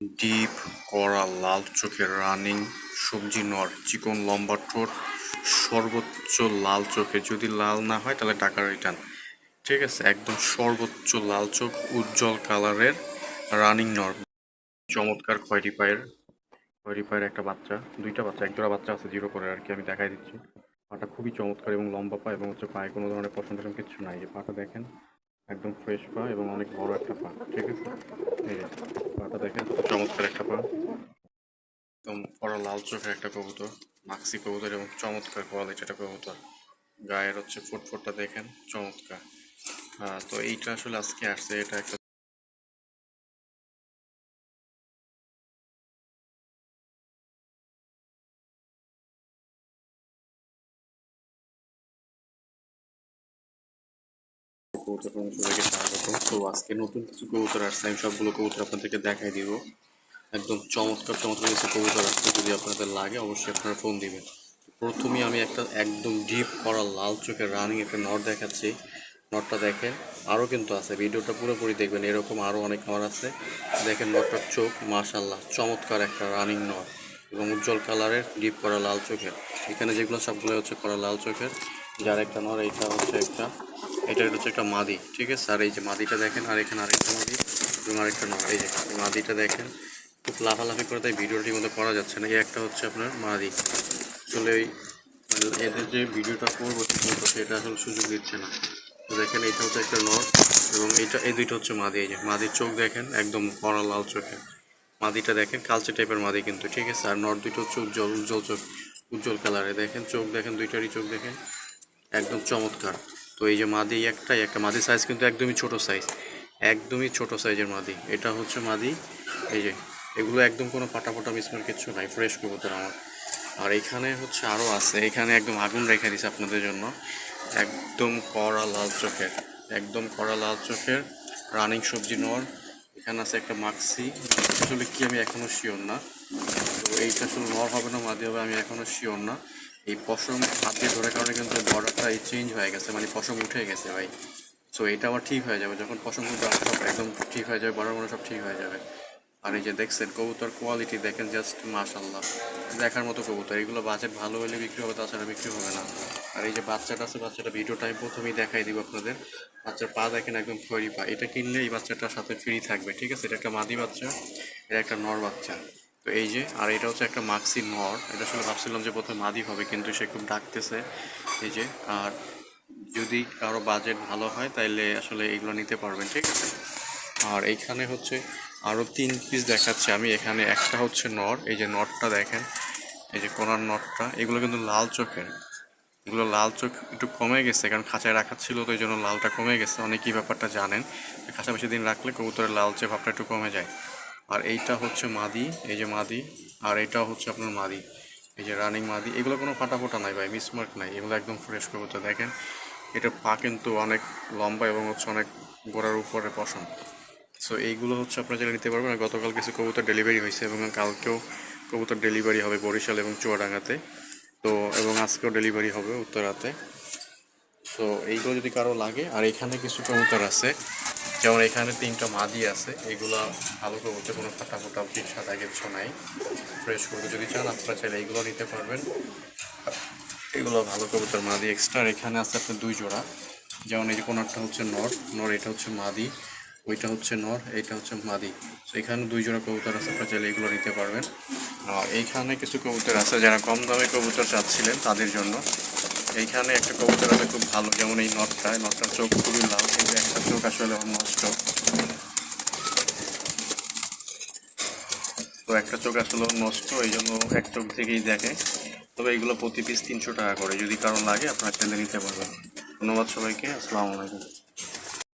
Deep করা লাল চোখের running সবজি নর, চিকন লম্বা ঠোঁট, সর্বোচ্চ লাল চোখে। যদি লাল না হয়, তাহলে টাকা রিটার্ন। ঠিক আছে, একদম সর্বোচ্চ লাল চোখ, উজ্জ্বল কালারের রানিং নর। চমৎকার খয়েরি পায়ের খয়েরি পায়ের একটা বাচ্চা, দুইটা বাচ্চা, এক জোড়া বাচ্চা আছে, জিরো করে আর কি আমি দেখাই দিচ্ছি। পাটা খুবই চমৎকার এবং লম্বা পা এবং হচ্ছে পায়ে কোনো ধরনের পছন্দ কিছু নাই। এই পাটা দেখেন একদম ফ্রেশ পা এবং অনেক বড় একটা পা, ঠিক আছে? এই পাটা দেখেন চমৎকার একটা পা। একদম বড় লাল চোখের একটা কবুতর, মাক্সি কবুতর এবং চমৎকার কোয়ালিটি একটা কবুতর। গায়ের হচ্ছে ফুটফুটটা দেখেন, চমৎকার। তো এইটা আসলে আজকে আসছে, এটা একটা কবুতর ফার্মে সবাইকে স্বাগত। তো আজকে নতুন কিছু কবুতর আসছে, আমি সবগুলো কবুতর আপনাদেরকে দেখাই দিব। একদম চমৎকার চমৎকার কিছু কবুতর আসছে, যদি আপনাদের লাগে অবশ্যই আপনারা ফোন দিবেন। প্রথমেই আমি একটা একদম ডিপ করা, লাল চোখের রানিং একটা নট দেখাচ্ছি। নটটা দেখেন আরও কিন্তু আছে, ভিডিওটা পুরোপুরি দেখবেন, এরকম আরও অনেক নট আছে। দেখেন নটটার চোখ মাশাল্লাহ চমৎকার একটা রানিং নট এবং উজ্জ্বল কালারের ডিপ করা লাল চোখের। এখানে যেগুলো সবগুলো হচ্ছে করা লাল চোখের। যার একটা নর, এইটা হচ্ছে একটা এটা হচ্ছে একটা মাদি, ঠিক আছে? আর এই যে মাদিটা দেখেন, আর এখানে আরেকটা মাদি এবং আরেকটা নর, এই যে মাদিটা দেখেন, খুব লাফালাফি করে তাই ভিডিওটির মতো করা যাচ্ছে না, এই একটা হচ্ছে আপনার মাদি। আসলে এই মানে এদের যে ভিডিওটা করব ঠিক মতো, সেটা আসলে সুযোগ দিচ্ছে না। তো দেখেন, এইটা হচ্ছে একটা নর এবং এইটা, এই দুইটা হচ্ছে মাদি, এই যে মাদির চোখ দেখেন, একদম কড়া লাল চোখে মাদিটা দেখেন কালচে টাইপের মাদি কিন্তু, ঠিক আছে? আর নর দুটো হচ্ছে উজ্জ্বল উজ্জ্বল চোখ, উজ্জ্বল কালারে দেখেন, চোখ দেখেন, দুইটারই চোখ দেখেন। একদম চমৎকার। তো এই যে মাদি একটাই, একটা মাদি সাইজ কিন্তু একদমই ছোট সাইজ একদমই ছোট সাইজের মাদি। এটা হচ্ছে মাদি, এই যে, এগুলো একদম কোনো ফাটা ফাটা মিসমার কিচ্ছু নাই ফ্রেশ কবুতর আমার। আর এখানে হচ্ছে আরও আছে, এখানে একদম আগুন রেখে দিছে আপনাদের জন্য। একদম কড়া লাল চোখের, একদম কড়া লাল চোখের রানিং সবজি নর এখানে আছে একটা মাক্সি আসলে কি আমি এখনও শিওর না। তো এইটা আসলে নর হবে না, মাদি হবে, আমি এখনও শিওর না। এই পশম হাত দিয়ে কারণে কিন্তু বর্ডারটা এই চেঞ্জ হয়ে গেছে মানে পশম উঠে গেছে ভাই। সো এটা আবার ঠিক হয়ে যাবে, যখন পশমগুলো সব একদম ঠিক হয়ে যাবে বড় সব ঠিক হয়ে যাবে। আর এই যে দেখছেন, কবুতর কোয়ালিটি দেখেন জাস্ট মাশাল্লাহ দেখার মতো কবুতর, এগুলো বাজেট ভালো হলে বিক্রি হবে, তাছাড়া বিক্রি হবে না। আর এই যে বাচ্চাটা আছে, বাচ্চাটা ভিডিওটা আমি প্রথমেই দেখাই দিব আপনাদের। বাচ্চার পা দেখেন একদম খয়রি পা। এটা কিনলে এই বাচ্চাটার সাথে ফ্রি থাকবে, ঠিক আছে? এটা একটা মাদি বাচ্চা, এটা একটা নর বাচ্চা। তো এই যে, আর এটা হচ্ছে একটা মাক্সি নর। এটা আসলে ভাবছিলাম যে প্রথমে মাদি হবে, কিন্তু সে খুব ডাকতেছে। এই যে, আর যদি কারও বাজেট ভালো হয়, তাইলে আসলে এগুলো নিতে পারবেন, ঠিক আছে? আর এইখানে হচ্ছে আরও তিন পিস দেখাচ্ছে আমি। এখানে একটা হচ্ছে নর, এই যে নটটা দেখেন। এই যে কোনার নটটা এগুলো কিন্তু লাল চোখের। এগুলো লাল চোখ একটু কমে গেছে, কারণ খাঁচায় রাখা ছিল, তো এই জন্য লালটা কমে গেছে। অনেকেই ব্যাপারটা জানেন। খাঁচা বেশি দিন রাখলে কবুতরের লালচে ভাবটা একটু কমে যায়। আর এইটা হচ্ছে মাদি, এই যে মাদি, আর এইটাও হচ্ছে আপনার মাদি, এই যে রানিং মাদি, এগুলো কোনো ফাটা ফোটা নাই ভাই মিসমার্ক নাই, এগুলো একদম ফ্রেশ কবুতর দেখেন, এটা পা কিন্তু অনেক লম্বা এবং হচ্ছে অনেক গোড়ার উপরে পশম। সো এইগুলো হচ্ছে আপনারা যেটা নিতে পারবেন গতকাল কিছু কবুতর ডেলিভারি হয়েছে এবং কালকেও কবুতর ডেলিভারি হবে বরিশাল এবং চুয়াডাঙ্গাতে। তো, এবং আজকেও ডেলিভারি হবে উত্তরাতে। সো এইগুলো যদি কারও লাগে, আর এখানে কিছু কবুতর আছে যেমন এখানে তিনটা মাদি আছে, এগুলো ভালো কবুতর কোনো ফাটা ফোটা পিঠ সাদা কিছু নাই। ফ্রেশ কবুতর যদি চান, আপনারা চাইলে এইগুলো নিতে পারবেন। এগুলো ভালো কবুতর মাদি এক্সট্রা এখানে আছে আপনার দুই জোড়া। যেমন এই যে কোনারটা হচ্ছে নর নর এটা হচ্ছে মাদি, ওইটা হচ্ছে নর, এইটা হচ্ছে মাদি। তো এখানে দুই জোড়া কবুতর আছে, আপনারা চাইলে এগুলো নিতে পারবেন। আর এইখানে কিছু কবুতর আছে, যারা কম দামে কবুতর চাচ্ছিলেন তাদের জন্য। এইখানে একটা কবুতর আছে খুব ভালো, যেমন এই নটটা। নটটার চোখ খুবই লাল, কিন্তু একটা চোখ আসলে নষ্ট তো একটা চোখ আসলে নষ্ট এই জন্য এক চোখ থেকেই দেখে। তবে এগুলো প্রতি পিস তিনশো টাকা করে, যদি কারণ লাগে আপনারা চাইলে নিতে পারবেন। ধন্যবাদ সবাইকে, আসসালামু আলাইকুম।